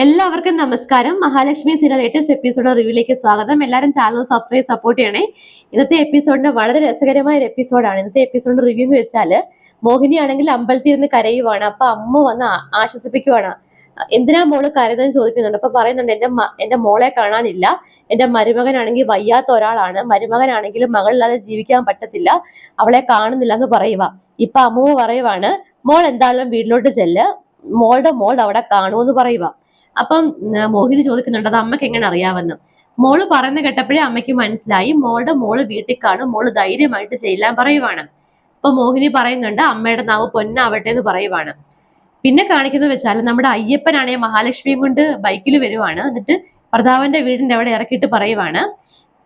എല്ലാവർക്കും നമസ്കാരം. Mahalakshmi serial latest episode റിവ്യൂലേക്ക് സ്വാഗതം. എല്ലാവരും ചാനൽ സബ്സ്ക്രൈബ് സപ്പോർട്ട് ചെയ്യണേ. ഇന്നത്തെ എപ്പിസോഡിന്റെ വളരെ രസകരമായ ഒരു എപ്പിസോഡാണ് ഇന്നത്തെ എപ്പിസോഡിന്റെ റിവ്യൂ എന്ന് വെച്ചാൽ മോഹിനി ആണെങ്കിൽ അമ്പലത്തിൽ ഇരുന്ന് കരയുവാണ്. അപ്പൊ അമ്മ വന്ന് ആശ്വസിപ്പിക്കുവാണ്. എന്തിനാ മോൾ കരുതെന്ന് ചോദിക്കുന്നുണ്ട്. അപ്പൊ പറയുന്നുണ്ട് എന്റെ എന്റെ മോളെ കാണാനില്ല. എന്റെ മരുമകനാണെങ്കിൽ വയ്യാത്ത ഒരാളാണ്. മരുമകനാണെങ്കിൽ മകളില്ലാതെ ജീവിക്കാൻ പറ്റത്തില്ല. അവളെ കാണുന്നില്ല എന്ന് പറയുക. ഇപ്പൊ അമ്മ പറയുവാണ് മോൾ എന്തായാലും വീട്ടിലോട്ട് ചെല്ല്. മോളുടെ മോൾ അവിടെ കാണുമെന്ന് പറയുക. അപ്പം മോഹിനി ചോദിക്കുന്നുണ്ട് അത് അമ്മയ്ക്ക് എങ്ങനെ അറിയാമെന്ന്? മോൾ പറയുന്ന കേട്ടപ്പോഴേ അമ്മയ്ക്ക് മനസ്സിലായി മോളുടെ മോൾ വീട്ടിൽ കാണും മോൾ ധൈര്യമായിട്ട് ചെല്ലാൻ പറയുവാണ്. അപ്പൊ മോഹിനി പറയുന്നുണ്ട് അമ്മയുടെ നാവ് പൊന്നാവട്ടെ എന്ന് പറയുവാണ്. പിന്നെ കാണിക്കുന്നത് വെച്ചാൽ നമ്മുടെ അയ്യപ്പനാണെങ്കിൽ മഹാലക്ഷ്മിയും കൊണ്ട് ബൈക്കിൽ വരുവാണ്. എന്നിട്ട് ഭർത്താവിന്റെ വീടിന്റെ അവിടെ ഇറക്കിയിട്ട് പറയുവാണ്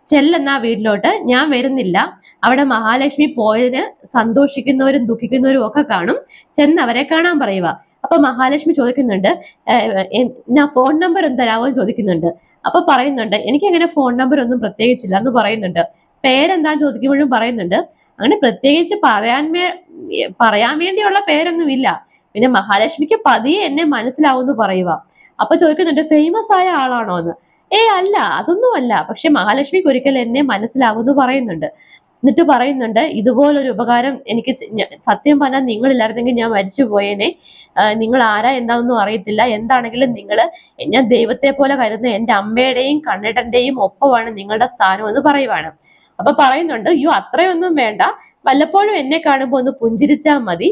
ചെല്ലെന്ന വീട്ടിലോട്ട് ഞാൻ വരുന്നില്ല. അവിടെ മഹാലക്ഷ്മി പോയതിന് സന്തോഷിക്കുന്നവരും ദുഃഖിക്കുന്നവരും ഒക്കെ കാണും. ചെന്ന് അവരെ കാണാൻ പറയുക അപ്പൊ മഹാലക്ഷ്മി ചോദിക്കുന്നുണ്ട് "ഏഹ്, ഞാൻ ഫോൺ നമ്പർ എന്ന് ചോദിക്കുന്നുണ്ട്. അപ്പൊ പറയുന്നുണ്ട് എനിക്ക് അങ്ങനെ ഫോൺ നമ്പർ ഒന്നും പ്രത്യേകിച്ചില്ല എന്ന് പറയുന്നുണ്ട്. പേരെന്താന്ന് ചോദിക്കുമ്പോഴും പറയുന്നുണ്ട്. അങ്ങനെ പ്രത്യേകിച്ച് പറയാൻ വേ പറയാൻ വേണ്ടിയുള്ള പേരൊന്നുമില്ല. പിന്നെ മഹാലക്ഷ്മിക്ക് പതിയെ എന്നെ മനസ്സിലാവുമെന്ന് പറയുക. അപ്പൊ ചോദിക്കുന്നുണ്ട് ഫേമസ് ആയ ആളാണോ എന്ന്? ഏ അല്ല അതൊന്നും അല്ല പക്ഷെ മഹാലക്ഷ്മിക്ക് ഒരിക്കൽ എന്നെ മനസ്സിലാവുമെന്ന് പറയുന്നുണ്ട്. എന്നിട്ട് പറയുന്നുണ്ട് ഇതുപോലൊരു ഉപകാരം എനിക്ക് സത്യം പറഞ്ഞാൽ നിങ്ങളില്ലായിരുന്നെങ്കിൽ ഞാൻ മരിച്ചു പോയേനെ. നിങ്ങൾ ആരാ എന്താണെന്നും അറിയത്തില്ല. എന്താണെങ്കിലും നിങ്ങൾ ഞാൻ ദൈവത്തെ പോലെ കരുതുന്ന എന്റെ അമ്മയുടെയും കണ്ണിടന്റെയും ഒപ്പമാണ് നിങ്ങളുടെ സ്ഥാനം എന്ന് പറയുവാണ്. അപ്പൊ പറയുന്നുണ്ട് അയ്യോ അത്രയൊന്നും വേണ്ട. വല്ലപ്പോഴും എന്നെ കാണുമ്പോൾ ഒന്ന് പുഞ്ചിരിച്ചാൽ മതി.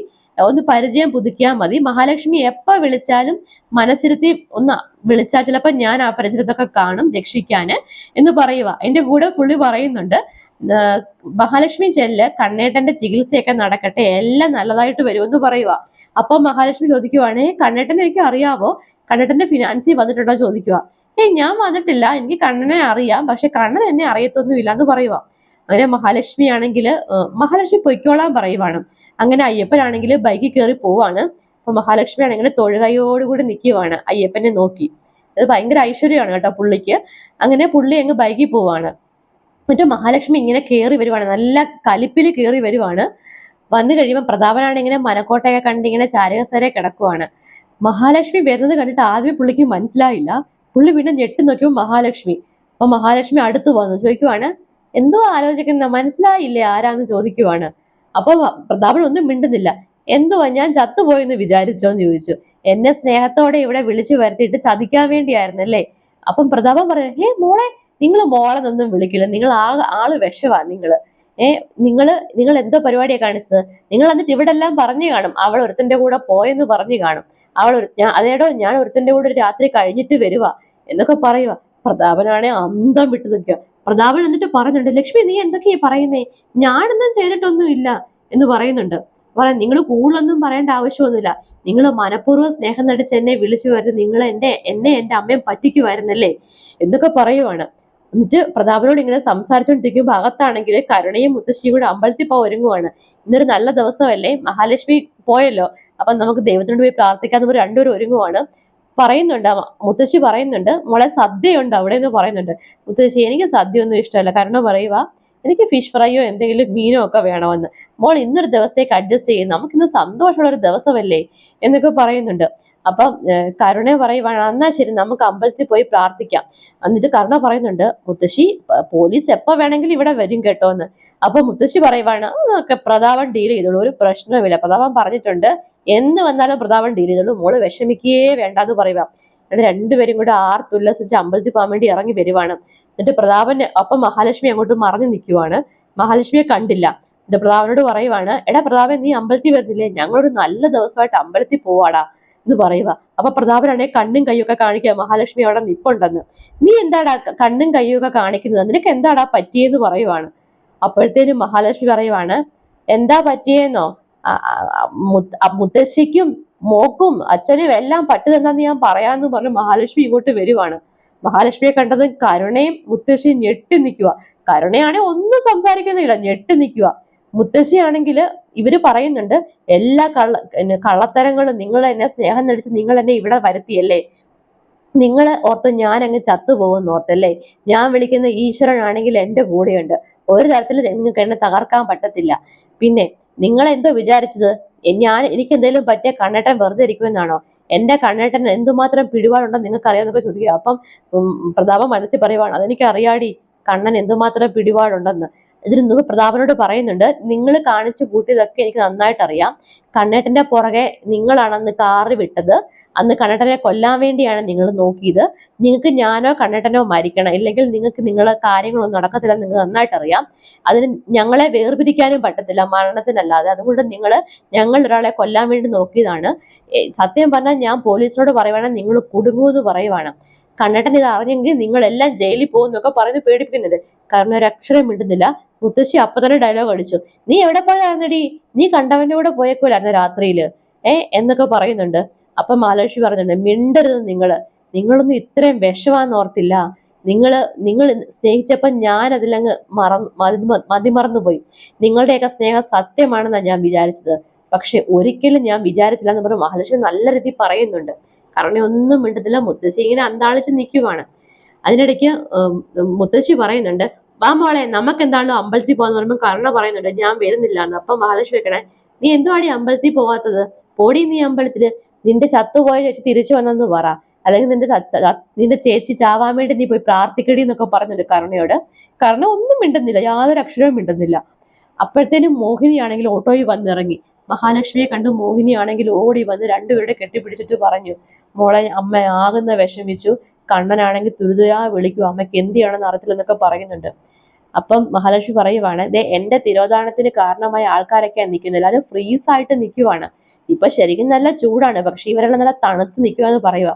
ഒന്ന് പരിചയം പുതുക്കിയാൽ മതി. മഹാലക്ഷ്മി എപ്പോൾ വിളിച്ചാലും മനസ്സിരുത്തി ഒന്ന് വിളിച്ചാൽ ചിലപ്പോൾ ഞാൻ ആ പരിചയത്തൊക്കെ കാണും രക്ഷിക്കാന് എന്ന് പറയുക എന്റെ കൂടെ പുള്ളി പറയുന്നുണ്ട് മഹാലക്ഷ്മി ചെല്ല് കണ്ണേട്ടന്റെ ചികിത്സയൊക്കെ നടക്കട്ടെ എല്ലാം നല്ലതായിട്ട് വരുമെന്ന് പറയുക അപ്പൊ മഹാലക്ഷ്മി ചോദിക്കുവാണേ കണ്ണേട്ടനെ എനിക്ക് അറിയാവോ? കണ്ണേട്ടന്റെ ഫിനാൻസിൽ വന്നിട്ടുണ്ടോ? ചോദിക്കുക ഏയ് ഞാൻ വന്നിട്ടില്ല. എനിക്ക് കണ്ണനെ അറിയാം പക്ഷെ കണ്ണൻ എന്നെ അറിയത്തൊന്നുമില്ല എന്ന് പറയുക അങ്ങനെ മഹാലക്ഷ്മി ആണെങ്കിൽ മഹാലക്ഷ്മി പൊയ്ക്കോളാൻ പറയുവാണ്. അങ്ങനെ അയ്യപ്പനാണെങ്കിൽ ബൈക്കിൽ കയറി പോവാണ്. അപ്പൊ മഹാലക്ഷ്മി ആണെങ്കിൽ തൊഴുകയോടുകൂടി നിൽക്കുവാണ് അയ്യപ്പനെ നോക്കി. അത് ഭയങ്കര ഐശ്വര്യമാണ് കേട്ടോ പുള്ളിക്ക്. അങ്ങനെ പുള്ളി അങ്ങ് ബൈക്കിൽ പോവാണ്. എന്നിട്ട് മഹാലക്ഷ്മി ഇങ്ങനെ കയറി വരുവാണ്. നല്ല കലിപ്പിൽ കയറി വരുവാണ്. വന്നു കഴിയുമ്പോൾ പ്രതാപനാണ് ഇങ്ങനെ മനക്കോട്ടയൊക്കെ കണ്ട് ഇങ്ങനെ ചാരകസരെ കിടക്കുവാണ്. മഹാലക്ഷ്മി വരുന്നത് കണ്ടിട്ട് ആദ്യമേ പുള്ളിക്ക് മനസ്സിലായില്ല. പുള്ളി പിന്നെ ഞെട്ടി നോക്കിയപ്പോൾ മഹാലക്ഷ്മി. അപ്പൊ മഹാലക്ഷ്മി അടുത്ത് വന്നു. ചോദിക്കുവാണ് എന്തോ ആലോചിക്കുന്ന മനസ്സിലായില്ലേ ആരാന്ന് ചോദിക്കുവാണ്. അപ്പൊ പ്രതാപൻ ഒന്നും മിണ്ടുന്നില്ല. എന്തുവാ ഞാൻ ചത്തുപോയെന്ന് വിചാരിച്ചോന്ന് ചോദിച്ചു. എന്നെ സ്നേഹത്തോടെ ഇവിടെ വിളിച്ചു വരുത്തിയിട്ട് ചതിക്കാൻ വേണ്ടിയായിരുന്നല്ലേ അപ്പം പ്രതാപൻ പറഞ്ഞു ഹേ മോളെ നിങ്ങൾ മോളെന്നൊന്നും വിളിക്കില്ല. നിങ്ങൾ ആൾ ആൾ വിഷവാ നിങ്ങൾ ഏ നിങ്ങൾ നിങ്ങൾ എന്തോ പരിപാടിയാ കാണിച്ചത്? നിങ്ങൾ എന്നിട്ട് ഇവിടെ എല്ലാം പറഞ്ഞു കാണും. അവൾ ഒരുത്തന്റെ കൂടെ പോയെന്ന് പറഞ്ഞു കാണും. അവൾ ഞാൻ അതേടോ ഞാൻ ഒരുത്തന്റെ കൂടെ ഒരു രാത്രി കഴിഞ്ഞിട്ട് വരുവാ എന്നൊക്കെ പറയുക പ്രതാപനാണെ അന്തം വിട്ടു നിൽക്കുക. പ്രതാപൻ എന്നിട്ട് പറയുന്നുണ്ട് ലക്ഷ്മി നീ എന്തൊക്കെയാ പറയുന്നേ? ഞാനൊന്നും ചെയ്തിട്ടൊന്നും ഇല്ല എന്ന് പറയുന്നുണ്ട്. പറയാം നിങ്ങൾ കൂടുതലൊന്നും പറയേണ്ട ആവശ്യമൊന്നുമില്ല. നിങ്ങൾ മനഃപൂർവം സ്നേഹം നടിച്ച് എന്നെ വിളിച്ചു വരുന്നത് നിങ്ങൾ എന്റെ എന്നെ എന്റെ അമ്മയും പറ്റിക്കുമായിരുന്നല്ലേ? എന്നൊക്കെ പറയുവാണ്. എന്നിട്ട് പ്രതാപനോട് ഇങ്ങനെ സംസാരിച്ചുകൊണ്ടിരിക്കുമ്പോൾ അകത്താണെങ്കിൽ കരുണയും മുത്തശ്ശിയും കൂടെ അമ്പലത്തിൽ പോകാൻ ഒരുങ്ങുവാണ്. ഇന്നൊരു നല്ല ദിവസമല്ലേ? മഹാലക്ഷ്മി പോയല്ലോ. അപ്പൊ നമുക്ക് ദൈവത്തിനോട് പോയി പ്രാർത്ഥിക്കാന്ന് പറഞ്ഞ് രണ്ടുപേരും ഒരുങ്ങുവാണ്. പറയുന്നുണ്ട് മുത്തശ്ശി പറയുന്നുണ്ട് മോളെ സദ്യയുണ്ട് അവിടെ എന്ന് പറയുന്നുണ്ട്. മുത്തശ്ശി എനിക്ക് സദ്യ ഒന്നും ഇഷ്ടമല്ല. കാരണം പറയുക എനിക്ക് ഫിഷ് ഫ്രൈയോ എന്തെങ്കിലും മീനോ ഒക്കെ വേണമെന്ന്. മോൾ ഇന്നൊരു ദിവസത്തേക്ക് അഡ്ജസ്റ്റ് ചെയ്യും നമുക്കിന്ന് സന്തോഷമുള്ള ഒരു ദിവസമല്ലേ എന്നൊക്കെ പറയുന്നുണ്ട്. അപ്പം കരുണ പറയുവാണ് എന്നാ ശരി നമുക്ക് അമ്പലത്തിൽ പോയി പ്രാർത്ഥിക്കാം. എന്നിട്ട് കരുണ പറയുന്നുണ്ട് മുത്തശ്ശി പോലീസ് എപ്പോ വേണമെങ്കിലും ഇവിടെ വരും കേട്ടോ എന്ന് അപ്പൊ മുത്തശ്ശി പറയുവാണ് അതൊക്കെ പ്രതാപൻ ഡീൽ ചെയ്തോളൂ ഒരു പ്രശ്നവുമില്ല. പ്രതാപൻ പറഞ്ഞിട്ടുണ്ട് എന്ന് വന്നാലും പ്രതാപൻ ഡീൽ ചെയ്തോളൂ മോൾ വിഷമിക്കേ വേണ്ടെന്ന് പറയുക എന്നിട്ട് രണ്ടുപേരും കൂടെ ആർത്തുല്ലസിച്ച് അമ്പലത്തിൽ പോകാൻ വേണ്ടി ഇറങ്ങി വരുവാണ്. എന്നിട്ട് പ്രതാപൻ അപ്പം മഹാലക്ഷ്മി അങ്ങോട്ട് മറഞ്ഞു നിൽക്കുവാണ്. മഹാലക്ഷ്മിയെ കണ്ടില്ല. എന്നിട്ട് പ്രതാപനോട് പറയുവാണ് എടാ പ്രതാപൻ നീ അമ്പലത്തിൽ വരുന്നില്ലേ? ഞങ്ങളൊരു നല്ല ദിവസമായിട്ട് അമ്പലത്തിൽ പോവാടാ എന്ന് പറയുക അപ്പൊ പ്രതാപനാണെ കണ്ണും കൈയൊക്കെ കാണിക്കുക മഹാലക്ഷ്മി അവിടെ നിപ്പുണ്ടെന്ന്. നീ എന്താടാ കണ്ണും കൈയൊക്കെ കാണിക്കുന്നത്? നിനക്ക് എന്താടാ പറ്റിയെന്ന് പറയുവാണ്. അപ്പോഴത്തേനും മഹാലക്ഷ്മി പറയുവാണ് എന്താ പറ്റിയെന്നോ? മുത്തശ്ശിക്കും മോക്കും അച്ഛനും എല്ലാം പട്ടി തന്നാന്ന് ഞാൻ പറയാന്ന് പറഞ്ഞ് മഹാലക്ഷ്മി ഇങ്ങോട്ട് വരുവാണ്. മഹാലക്ഷ്മിയെ കണ്ടത് കരുണയും മുത്തശ്ശിയും ഞെട്ടി നിൽക്കുക കരുണയാണെ ഒന്നും സംസാരിക്കുന്നില്ല ഞെട്ടി നിൽക്കുക മുത്തശ്ശിയാണെങ്കിൽ ഇവർ പറയുന്നുണ്ട് എല്ലാ കള്ള കള്ളത്തരങ്ങളും നിങ്ങൾ എന്നെ സ്നേഹം നടിച്ച് നിങ്ങൾ എന്നെ ഇവിടെ വരുത്തിയല്ലേ? നിങ്ങൾ ഓർത്ത് ഞാൻ അങ്ങ് ചത്തുപോകുമെന്ന് ഓർത്തല്ലേ ഞാൻ വിളിക്കുന്ന ഈശ്വരനാണെങ്കിൽ എന്റെ കൂടെയുണ്ട്. ഒരു തരത്തിൽ നിങ്ങൾക്ക് എന്നെ തകർക്കാൻ പറ്റത്തില്ല. പിന്നെ നിങ്ങൾ എന്തോ വിചാരിച്ചത് ഞാൻ എനിക്ക് എന്തെങ്കിലും പറ്റിയ കണ്ണേട്ടൻ വെറുതെ ഇരിക്കുമെന്നാണോ? എന്റെ കണ്ണേട്ടൻ എന്തുമാത്രം പിടിപാടുണ്ടെന്ന് നിങ്ങൾക്ക് അറിയാമെന്നൊക്കെ ചോദിക്കുക. അപ്പം പ്രതാപം മനസ്സിൽ പറയുവാണ് അതെനിക്ക് അറിയാടി കണ്ണൻ എന്തുമാത്രം പിടിപാടുണ്ടെന്ന്. ഇതിന് മുമ്പ് പ്രതാപനോട് പറയുന്നുണ്ട് നിങ്ങൾ കാണിച്ചു കൂട്ടിയതൊക്കെ എനിക്ക് നന്നായിട്ട് അറിയാം കണ്ണേട്ടന്റെ പുറകെ നിങ്ങളാണെന്ന് കാറി വിട്ടത്. അന്ന് കണ്ണേട്ടനെ കൊല്ലാൻ വേണ്ടിയാണ് നിങ്ങൾ നോക്കിയത്. നിങ്ങൾക്ക് ഞാനോ കണ്ണേട്ടനോ മരിക്കണം. ഇല്ലെങ്കിൽ നിങ്ങൾക്ക് നിങ്ങളെ കാര്യങ്ങളൊന്നും നടക്കത്തില്ല. നിങ്ങൾക്ക് നന്നായിട്ട് അറിയാം അതിന് ഞങ്ങളെ വേർപിരിക്കാനും പറ്റത്തില്ല. മരണത്തിനല്ലാതെ. അതുകൊണ്ട് നിങ്ങൾ ഞങ്ങൾ ഒരാളെ കൊല്ലാൻ വേണ്ടി നോക്കിയതാണ്. സത്യം പറഞ്ഞാൽ ഞാൻ പോലീസിനോട് പറയുവാണെങ്കിൽ നിങ്ങൾ കുടുങ്ങുമെന്ന് പറയുവാണ്. കണ്ണേട്ടൻ ഇത് അറിഞ്ഞെങ്കിൽ നിങ്ങളെല്ലാം ജയിലിൽ പോകുന്നൊക്കെ പറഞ്ഞ് പേടിപ്പിക്കുന്നത്. കാരണം ഒരു അക്ഷരം മിണ്ടുന്നില്ല. മുത്തശ്ശി അപ്പൊ തന്നെ ഡയലോഗ് അടിച്ചു. നീ എവിടെ പോയായിരുന്നടി നീ കണ്ടവന്റെ കൂടെ പോയേക്കൂലായിരുന്നു രാത്രിയിൽ ഏ? എന്നൊക്കെ പറയുന്നുണ്ട്. അപ്പൊ മാലാക്ഷി പറയുന്നുണ്ട് മിണ്ടരുത് നിങ്ങൾ. നിങ്ങളൊന്നും ഇത്രയും വിഷമാന്ന് ഓർത്തില്ല. നിങ്ങൾ നിങ്ങൾ സ്നേഹിച്ചപ്പോൾ ഞാൻ അതിലങ്ങ് മറന്ന് മതി- പോയി നിങ്ങളുടെയൊക്കെ സ്നേഹം സത്യമാണെന്നാണ് ഞാൻ വിചാരിച്ചത്. പക്ഷെ ഒരിക്കലും ഞാൻ വിചാരിച്ചില്ല എന്ന് പറഞ്ഞ് മഹാലക്ഷ്മി നല്ല രീതിയിൽ പറയുന്നുണ്ട്. കാരണം ഒന്നും മിണ്ടത്തില്ല. മുത്തശ്ശി ഇങ്ങനെ അന്താളിച്ച് നിൽക്കുവാണ്. അതിനിടയ്ക്ക് മുത്തശ്ശി പറയുന്നുണ്ട് വാ മോളെ നമുക്ക് എന്താണല്ലോ അമ്പലത്തിൽ പോകാന്ന് പറയുമ്പോൾ കർണ പറയുന്നുണ്ട് ഞാൻ വരുന്നില്ല എന്ന്. അപ്പം മഹാലക്ഷ്മി വെക്കണേ നീ എന്തുവാടി അമ്പലത്തിൽ പോവാത്തത്? പോടി നീ അമ്പലത്തിൽ. നിന്റെ ചത്തുപോയ ചേച്ചി തിരിച്ചു വന്നെന്ന് പറ. അല്ലെങ്കിൽ നിന്റെ നിന്റെ ചേച്ചി ചാവാൻ വേണ്ടി നീ പോയി പ്രാർത്ഥിക്കടി എന്നൊക്കെ പറഞ്ഞിട്ട് കരുണയോട് കരുണ ഒന്നും മിണ്ടുന്നില്ല. യാതൊരു അക്ഷരവും മിണ്ടുന്നില്ല. അപ്പോഴത്തേനും മോഹിനിയാണെങ്കിൽ ഓട്ടോയിൽ വന്നിറങ്ങി. മഹാലക്ഷ്മിയെ കണ്ട് മോഹിനിയാണെങ്കിൽ ഓടി വന്ന് രണ്ടുപേരുടെ കെട്ടിപ്പിടിച്ചിട്ട് പറഞ്ഞു മോളെ അമ്മ ആകുന്ന വിഷമിച്ചു. കണ്ണനാണെങ്കിൽ തുരുതുരാ വിളിക്കൂ. അമ്മയ്ക്ക് എന്തിയാണെന്ന് അറിയത്തില്ല അറിയത്തില്ലെന്നൊക്കെ പറയുന്നുണ്ട്. അപ്പം മഹാലക്ഷ്മി പറയുവാണ് ദേ എന്റെ തിരോധാനത്തിന് കാരണമായ ആൾക്കാരൊക്കെ നിൽക്കുന്നില്ല അത് ഫ്രീസ് ആയിട്ട് നിൽക്കുവാണ്. ഇപ്പൊ ശരിക്കും നല്ല ചൂടാണ്. പക്ഷെ ഇവരെല്ലാം നല്ല തണുത്ത് നിൽക്കുവാന്ന് പറയുക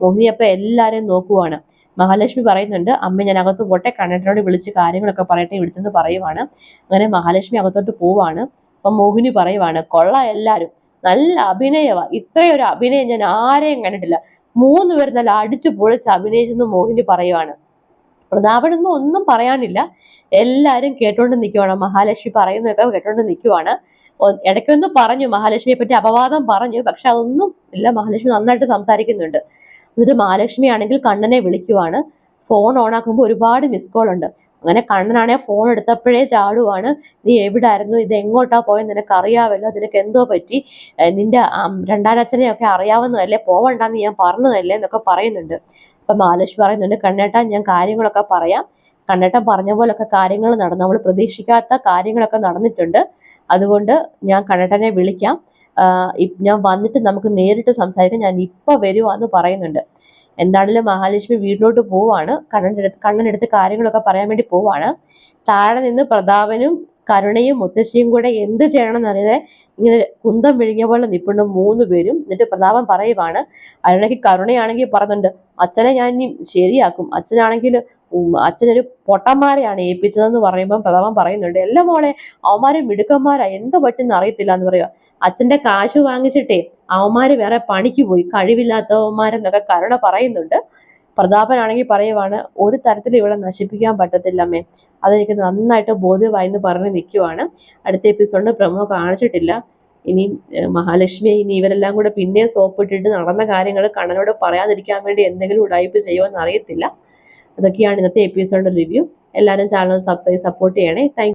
മോഹിനി അപ്പൊ എല്ലാരെയും നോക്കുവാണ്. മഹാലക്ഷ്മി പറയുന്നുണ്ട് അമ്മ ഞാൻ അകത്ത് പോട്ടെ. കണ്ണേട്ടനോട് വിളിച്ച് കാര്യങ്ങളൊക്കെ പറയട്ടെ. ഇവിടുത്തെ പറയുവാണ്. അങ്ങനെ മഹാലക്ഷ്മി അകത്തോട്ട് പോവാണ്. അപ്പൊ മോഹിനി പറയുവാണ് കൊള്ള എല്ലാരും. നല്ല അഭിനയവ. ഇത്രയൊരു അഭിനയം ഞാൻ ആരെയും കണ്ടിട്ടില്ല. മൂന്ന് പേർ നല്ല അടിച്ചു പൊളിച്ച് അഭിനയിച്ചെന്ന് മോഹിനി പറയുവാണ്. പ്രതാപനൊന്നും ഒന്നും പറയാനില്ല. എല്ലാരും കേട്ടോണ്ട് നിൽക്കുവാണ് മഹാലക്ഷ്മി പറയുന്നതൊക്കെ കേട്ടോണ്ട് നിൽക്കുവാണ് ഇടയ്ക്കൊന്ന് പറഞ്ഞു. മഹാലക്ഷ്മിയെ പറ്റി അപവാദം പറഞ്ഞു. പക്ഷെ അതൊന്നും ഇല്ല. മഹാലക്ഷ്മി നന്നായിട്ട് സംസാരിക്കുന്നുണ്ട്. എന്നിട്ട് മഹാലക്ഷ്മി ആണെങ്കിൽ കണ്ണനെ വിളിക്കുവാണ്. ഫോൺ ഓണാക്കുമ്പോൾ ഒരുപാട് മിസ് കോൾ ഉണ്ട്. അങ്ങനെ കണ്ണനാണെങ്കിൽ ഫോൺ എടുത്തപ്പോഴേ ചാടുവാണ്. നീ എവിടായിരുന്നു? ഇത് എങ്ങോട്ടാ പോയെന്ന് നിനക്ക് അറിയാമല്ലോ നിനക്ക് എന്തോ പറ്റി? നിന്റെ രണ്ടാനച്ഛനെയൊക്കെ അറിയാവുന്നതല്ലേ? പോവണ്ടെന്ന് ഞാൻ പറഞ്ഞതല്ലേ? എന്നൊക്കെ പറയുന്നുണ്ട്. അപ്പൊ മഹാലക്ഷ്മി പറയുന്നുണ്ട് കണ്ണേട്ടാ ഞാൻ കാര്യങ്ങളൊക്കെ പറയാം. കണ്ണേട്ടൻ പറഞ്ഞ പോലൊക്കെ കാര്യങ്ങൾ നടന്നു. നമ്മൾ പ്രതീക്ഷിക്കാത്ത കാര്യങ്ങളൊക്കെ നടന്നിട്ടുണ്ട്. അതുകൊണ്ട് ഞാൻ കണ്ണേട്ടനെ വിളിക്കാം. ഞാൻ വന്നിട്ട് നമുക്ക് നേരിട്ട് സംസാരിക്കാം. ഞാൻ ഇപ്പൊ വരുവാന്ന് പറയുന്നുണ്ട്. എന്താണെങ്കിലും മഹാലക്ഷ്മി വീട്ടിലോട്ട് പോവാണ്. കണ്ണന്റെ അടുത്ത് കണ്ണനെടുത്ത് കാര്യങ്ങളൊക്കെ പറയാൻ വേണ്ടി പോവാണ്. താഴെ നിന്ന് പ്രതാപനും കരുണയും മുത്തശ്ശിയും കൂടെ എന്ത് ചെയ്യണം അറിയാതെ ഇങ്ങനെ കുന്തം വിഴുങ്ങിയ പോലെ നിൽപ്പുണ്ട് മൂന്ന് പേരും. എന്നിട്ട് പ്രതാപൻ പറയുവാണ് അരുണയ്ക്ക് കരുണയാണെങ്കിൽ പറയുന്നുണ്ട് അച്ഛനെ ഞാൻ ഇനി ശരിയാക്കും. അച്ഛനാണെങ്കിൽ അച്ഛനൊരു പൊട്ടന്മാരെയാണ് ഏൽപ്പിച്ചതെന്ന് പറയുമ്പോൾ പ്രതാപൻ പറയുന്നുണ്ട് എല്ലാ മോളെ അവന്മാരെ മിടുക്കന്മാരാ എന്തോ പറ്റുന്ന അറിയത്തില്ല എന്ന് പറയുക അച്ഛന്റെ കാശ് വാങ്ങിച്ചിട്ടേ അവന്മാര് വേറെ പണിക്ക് പോയി കഴിവില്ലാത്തവന്മാരെന്നൊക്കെ കരുണ പറയുന്നുണ്ട്. പ്രതാപനാണെങ്കിൽ പറയുവാണ് ഒരു തരത്തിൽ ഇവിടെ നശിപ്പിക്കാൻ പറ്റത്തില്ലമ്മേ അതെനിക്ക് നന്നായിട്ട് ബോധ്യമായി എന്ന് പറഞ്ഞ് നിൽക്കുവാണ്. അടുത്ത എപ്പിസോഡിൽ പ്രമോ കാണിച്ചിട്ടില്ല. ഇനി മഹാലക്ഷ്മി ഇനി ഇവരെല്ലാം കൂടെ സോപ്പ് സോപ്പിട്ടിട്ട് നടന്ന കാര്യങ്ങൾ കണ്ണനോട് പറയാതിരിക്കാൻ വേണ്ടി എന്തെങ്കിലും ഉടായ്പ ചെയ്യുമോ എന്ന് അറിയത്തില്ല അതൊക്കെയാണ് ഇന്നത്തെ എപ്പിസോഡിന്റെ റിവ്യൂ. എല്ലാവരും ചാനൽ സബ്സ്ക്രൈബ് സപ്പോർട്ട് ചെയ്യണേ. താങ്ക്